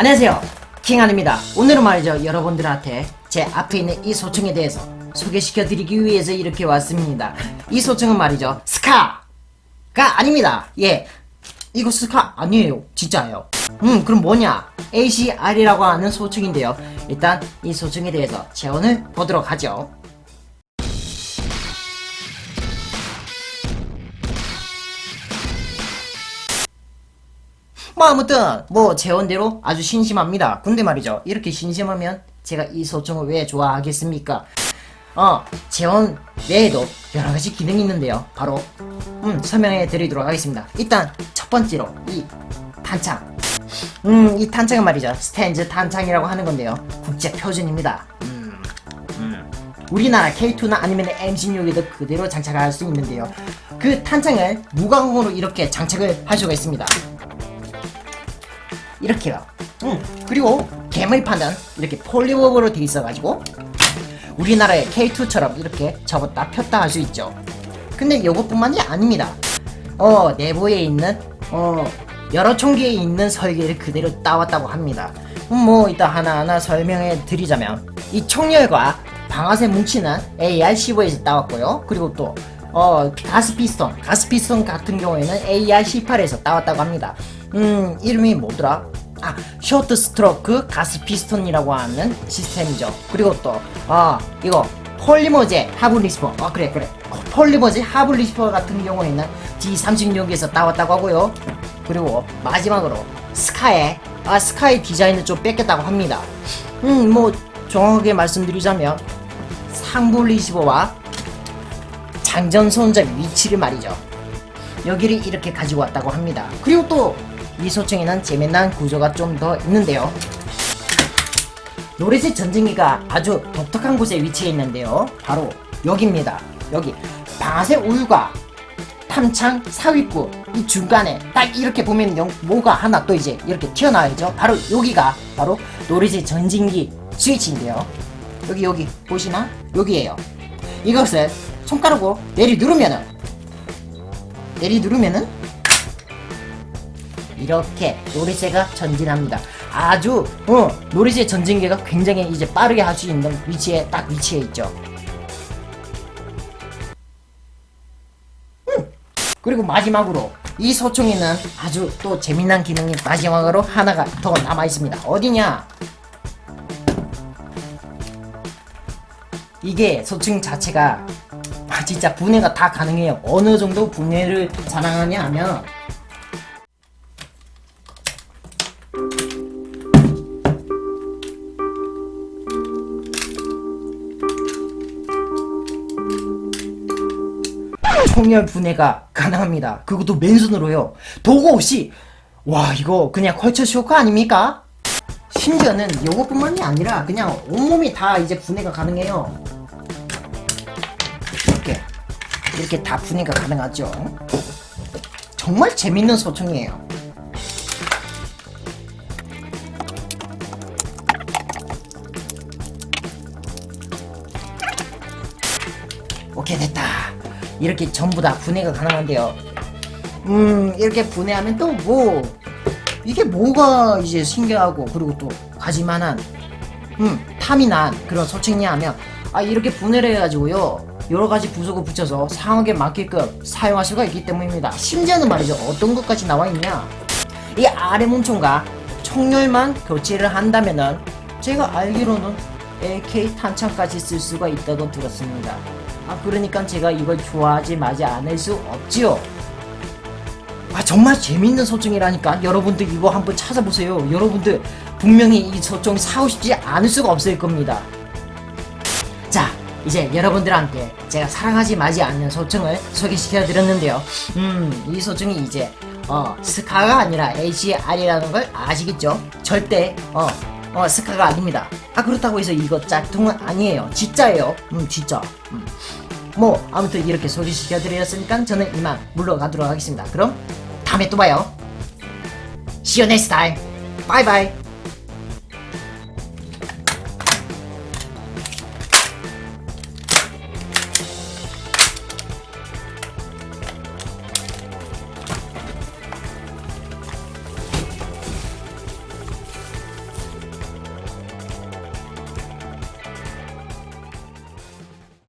안녕하세요. 킹안입니다. 오늘은 말이죠. 여러분들한테 제 앞에 있는 이 소총에 대해서 소개시켜 드리기 위해서 이렇게 왔습니다. 이 소총은 말이죠. 스카가 아닙니다. 예. 이거 스카 아니에요. 진짜예요. 음, 그럼 뭐냐? ACR이라고 하는 소총인데요. 일단 이 소총에 대해서 재원을 보도록 하죠. 뭐 아무튼 뭐 재원대로 아주 신심합니다. 근데 말이죠. 이렇게 신심하면 제가 이 소총을 왜 좋아하겠습니까? 어, 재원 외에도 여러 가지 기능이 있는데요. 바로 음, 설명해 드리도록 하겠습니다. 일단 첫 번째로 이 탄창. 음, 이 탄창은 말이죠. 스탠즈 탄창이라고 하는 건데요. 국제 표준입니다. 음, 음. 우리나라 K2나 아니면 M16에도 그대로 장착할 수 있는데요. 그 탄창을 무광으로 이렇게 장착을 할 수가 있습니다. 이렇게요. 음, 그리고 개물판은 이렇게 폴리워크로 돼 있어가지고 우리나라의 K2처럼 이렇게 접었다 폈다 할 수 있죠. 근데 이것뿐만이 아닙니다. 어 내부에 있는 어 여러 총기에 있는 설계를 그대로 따왔다고 합니다. 음, 뭐 이따 하나하나 설명해 드리자면 이 총열과 방아쇠 뭉치는 AR-15에서 따왔고요. 그리고 또 어, 가스 피스톤, 가스 피스톤 같은 경우에는 AR-18에서 따왔다고 합니다. 음, 이름이 뭐더라? 아, 쇼트 스트로크 가스 피스톤이라고 하는 시스템이죠. 그리고 또, 아, 이거, 폴리머제 하부 리스퍼. 아, 그래, 그래. 폴리머제 하부 리스퍼 같은 경우에는 G36에서 따왔다고 하고요. 그리고 마지막으로, 스카의, 아, 스카의 디자인을 좀 뺏겼다고 합니다. 음, 뭐, 정확하게 말씀드리자면, 상부 리시버와 장전 손잡이 위치를 말이죠. 여기를 이렇게 가지고 왔다고 합니다. 그리고 또 이 소총에는 재미난 구조가 좀 더 있는데요. 노래색 전쟁기가 아주 독특한 곳에 위치해 있는데요. 바로 여기입니다. 여기 방아쇠 우유가 탐창 사위구 이 중간에 딱 이렇게 보면 영, 뭐가 하나 또 이제 이렇게 튀어나와야죠. 바로 여기가 바로 노래색 전진기 스위치인데요. 여기 여기 보시나? 여기에요. 이것을 손가락으로 내리 누르면은 내리 누르면은 이렇게 노리새가 전진합니다. 아주 어 노리새 전진기가 굉장히 이제 빠르게 할 수 있는 위치에 딱 위치해 있죠. 음, 그리고 마지막으로 이 소총에는 아주 또 재미난 기능이 마지막으로 하나가 더 남아 있습니다. 어디냐? 이게 소총 자체가 아, 진짜 분해가 다 가능해요. 어느 정도 분해를 자랑하냐 하면 총열 분해가 가능합니다. 그것도 맨손으로요. 도구 없이 와 이거 그냥 컬처 쇼크 아닙니까? 심지어는 요것뿐만이 아니라 그냥 온몸이 다 이제 분해가 가능해요. 이렇게 이렇게 다 분해가 가능하죠. 정말 재밌는 소총이에요. 오케이 됐다. 이렇게 전부 다 분해가 가능한데요. 음 이렇게 분해하면 또 뭐 이게 뭐가 이제 신기하고 그리고 또 가지만한 음 탐이 난 그런 소총이냐 하면 아 이렇게 분해를 해가지고요 여러 가지 부속을 붙여서 상황에 맞게끔 사용할 수가 있기 때문입니다. 심지어는 말이죠 어떤 것까지 나와 있냐 이 아래 몸총과 총열만 교체를 한다면은 제가 알기로는 AK 탄창까지 쓸 수가 있다고 들었습니다. 아 그러니까 제가 이걸 좋아하지 마지 않을 수 없지요. 아 정말 재밌는 소총이라니까 여러분들 이거 한번 찾아보세요. 여러분들 분명히 이 소총 사고 싶지 않을 수가 없을 겁니다. 자 이제 여러분들한테 제가 사랑하지 마지 않는 소총을 소개시켜 드렸는데요. 음이 소총이 이제 어 스카가 아니라 ACR이라는 걸 아시겠죠? 절대 어 어, 스카가 아닙니다. 아, 그렇다고 해서 이거 짝퉁은 아니에요. 진짜예요. 음, 진짜. 음. 뭐, 아무튼 이렇게 소개시켜드렸으니까 저는 이만 물러가도록 하겠습니다. 그럼, 다음에 또 봐요. Time. Bye bye.